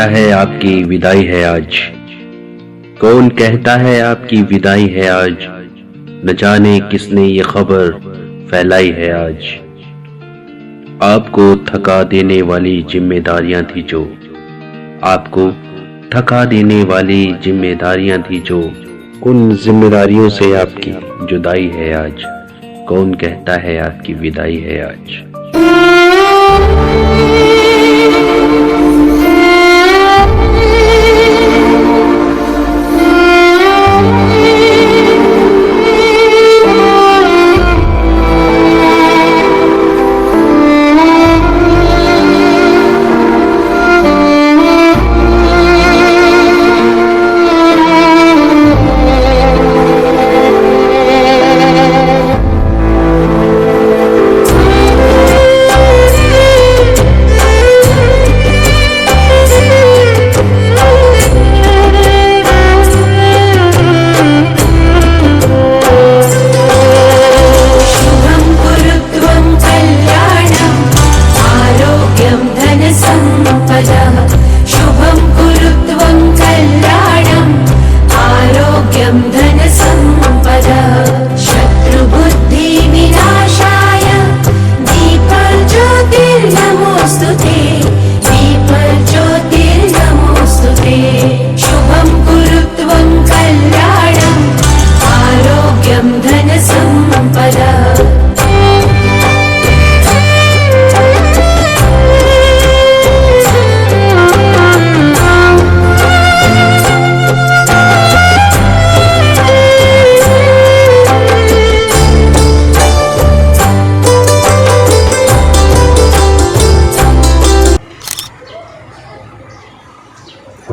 है आपकी विदाई है आज? कौन कहता है आपकी विदाई है आज? न जाने किसने ये खबर फैलाई है आज। आपको थका देने वाली जिम्मेदारियाँ थी जो। आपको थका देने वाली जिम्मेदारियाँ थी जो। उन जिम्मेदारियों से आपकी जुदाई है आज। कौन कहता है आपकी विदाई है आज?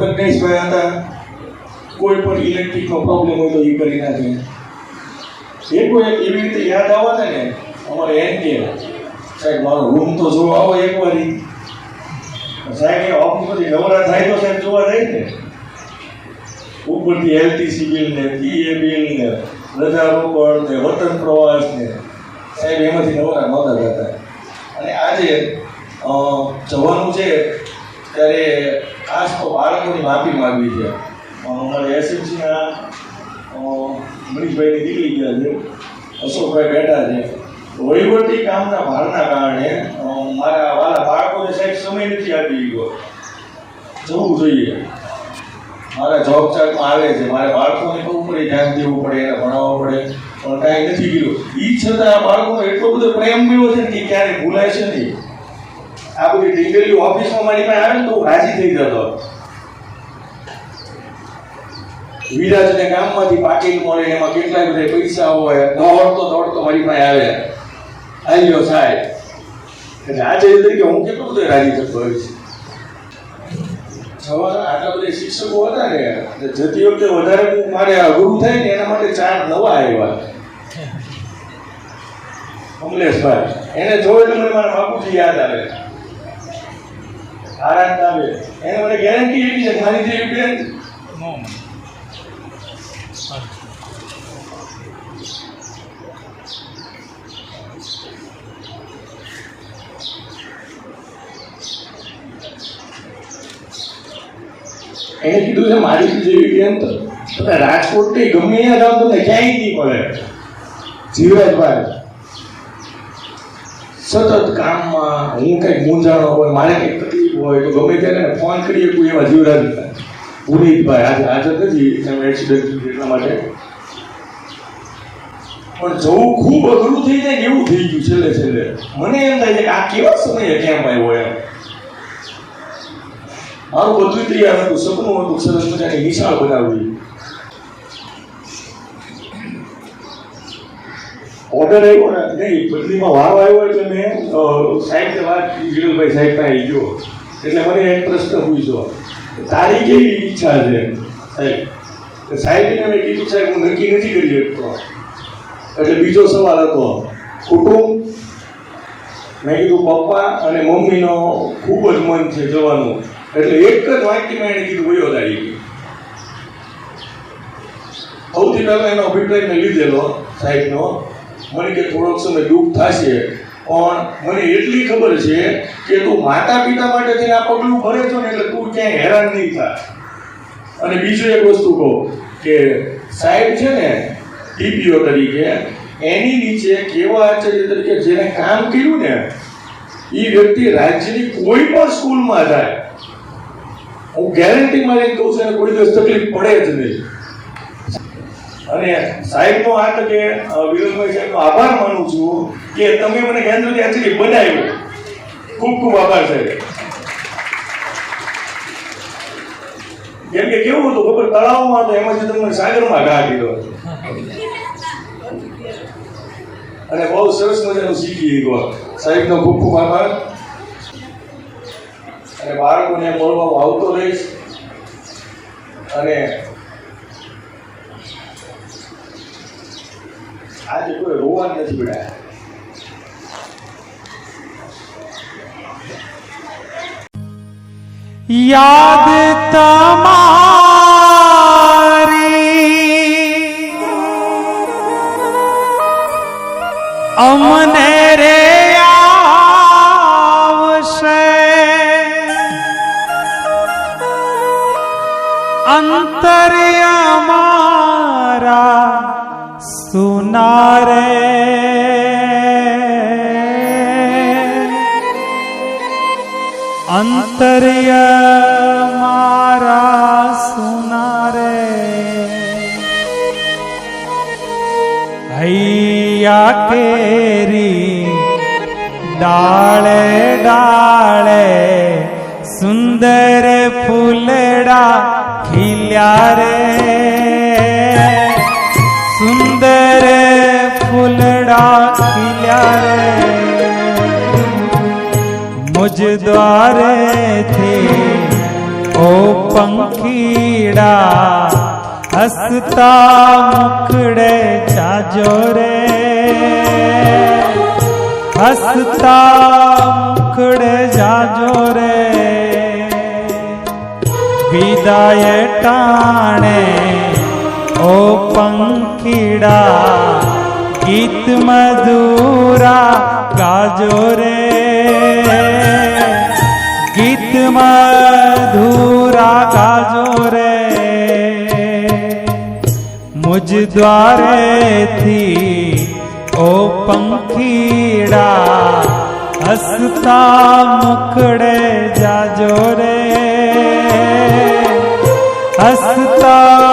પ્રજ્ઞેશભાઈ હતા? કોઈ પણ ઇલેક્ટ્રિકનો પ્રોબ્લેમ હોય તો એ કરી નાખે. એ કોઈ એવી રીતે યાદ આવવાને ને? અમારે એમ કે, સાહેબ, મારો રૂમ તો જોવા, આવો એક વારી સાહેબ ઓફિસમાંથી નવરા થાય તો સાહેબ જોવા જાય ને? ઉપરથી એલટીસી બિલ ને પીએ બિલ ને રજારોપણ ને વતન પ્રવાસ ને. સાહેબ, એમાંથી નવરા નહોતા જતા અને આજે જવાનું છે, ત્યારે ખાસ તો બાળકોની માફી માંગવી છે. અમારે એસએમસીના મનીષભાઈની દીકરી ગયા છે, અશોકભાઈ બેઠા છે. વહીવટી કામના ભારના કારણે મારા વાલા બાળકોને સાહેબ સમય નથી આપી ગયો જવું જોઈએ. મારા જોબ ચાર્ટમાં આવે છે. મારે બાળકોને બહુ પડે ધ્યાન દેવું પડે, એને ભણાવવા પડે. પણ કાંઈ નથી ગયું એ છતાં બાળકોનો એટલો બધો પ્રેમ મળ્યો છે કે ક્યારેય ભૂલાય છે નહીં. આ બધી ડિટેલી ઓફિસમાં મારી પાસે આવે ને તો રાજી થઈ જતો. વિરાજને ગામમાંથી પાટીલ મળે, એમાં કેટલાય બધા પૈસા હોય, દોડતો દોડતો મારી પાસે આવે. આવ્યો સાહેબ. એટલે આજે તરીકે હું કેટલો બધો રાજી થતો હોય છે. સવારે આટલા બધા શિક્ષકો હતા ને જતી વખતે વધારે મારે અઘરું થાય ને એના માટે ચાર નવા આવ્યા. કમલેશભાઈ, એને જોયે તો મને મારા બાપુજી યાદ આવે. આરામ એને મને ગેરંટી એવી છે મારી જેવી બેન એને કીધું છે મારી જેવી બેન તો રાજકોટથી ગમે ત્યાં જાઓ તમને ક્યાંય નહીં મળે? જીવરાજભાઈ સતત કામમાં હું કંઈક મૂંઝાણો હોય, મારે કંઈક તકલીફ હોય, તો ગમે ત્યારે ફોન કરીએ કોઈ એવા જીવરાજ પુનીતભાઈ, આજે હાજર નથી એનું એક્સિડન્ટ એટલા માટે. પણ જવું ખૂબ અઘરું થઈ જાય એવું થઈ ગયું છેલ્લે છેલ્લે. મને એમ થાય છે કે આ કેવા સમયે કેમ આવ્યો એમ. મારું બધું તૈયાર હતું, સપનું હતું, સરસ મજાની નિશાળ બનાવવી. ઓર્ડર આવ્યો ને નહીં બદલીમાં વાવ આવ્યો એટલે મેં સાહેબ વાત વિરલભાઈ સાહેબ પાસે ગયો. એટલે મને એક પ્રશ્ન પૂછ્યો. તારી કેવી ઈચ્છા છે? સાહેબ સાહેબને મેં કીધું, સાહેબ, હું નક્કી નથી કરી શકતો. એટલે બીજો સવાલ હતો, કુટુંબ? મેં કીધું, પપ્પા અને મમ્મીનો ખૂબ જ મન છે જવાનું. એટલે એક જ વાક્યમાં એને કીધું, વયો દાડી સૌથી પહેલાં એનો અભિપ્રાય મેં લીધેલો સાહેબનો. મને કે થોડોક સમય દુઃખ થશે. પણ મને એટલી ખબર છે કે તું માતા પિતા માટે થઈને આ પગલું ભરે છો ને એટલે તું ક્યાંય હેરાન નહીં થાય. અને બીજું એક વસ્તુ કહું કે સાહેબ છે ને, ડીપીઓ તરીકે, એની નીચે કેવા આચાર્ય તરીકે જેને કામ કર્યું ને, એ વ્યક્તિ રાજ્યની કોઈ પણ સ્કૂલમાં જાય. હું ગેરંટી મારી કહું છું એને કોઈ દિવસ તકલીફ પડે જ નહીં. અને સાહેબનો આ તકે અ, વિરોધભાઈ સાહેબનો આભાર માનું છું કે તમે મને કેન્દ્રની આચાર્ય બનાવ્યો. ખૂબ ખૂબ આભાર સાહેબ. કેમ કે કેવું હતું ખબર તળાવમાં તો એમાંથી તમને સાગરમાં ઘા દીધો અને બહુ સરસ મજાનું શીખી ગયો. સાહેબનો ખૂબ ખૂબ આભાર. અને બાળકોને મળવામાં આવતો રહીશ. અને આજે કોઈ રોવા નથી પડ્યા યાદ તમારી અમને રે આવશે. અંતર અમારા સુનારે અંતર્ય મારા સુનારે હૈયા કેરી ડાળે ડાળે સુંદર ફૂલડા ખીલ્યા રે ફૂલડા ખીલ્યા રે. મુજ દ્વારે થી ઓ પંખીડા, હસતા મુખડે ચાજો રે. હસતા મુખડે જાજો રે. વિદાય ટાણે ઓ પંખીડા ગીત મધુરા ગાજો રે. ગીત મધુરા ગાજો રે. મુજ દ્વારેથી ઓ પંખીડા હસતા મુખડે જાજો રે. હસતા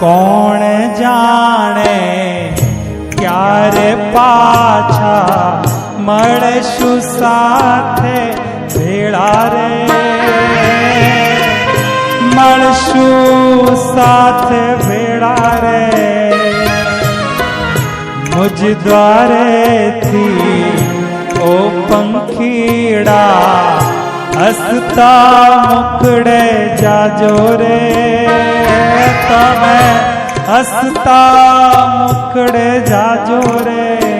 કોણ જાણે ક્યારે પાછા મળશું સાથે ભેળા રે મળશું સાથે ભેળા રે મુજ દ્વારેથી ઓ પંખીડા હસતા મુખડે જાજો રે. તમે હસતા મુખડે જાજો રે.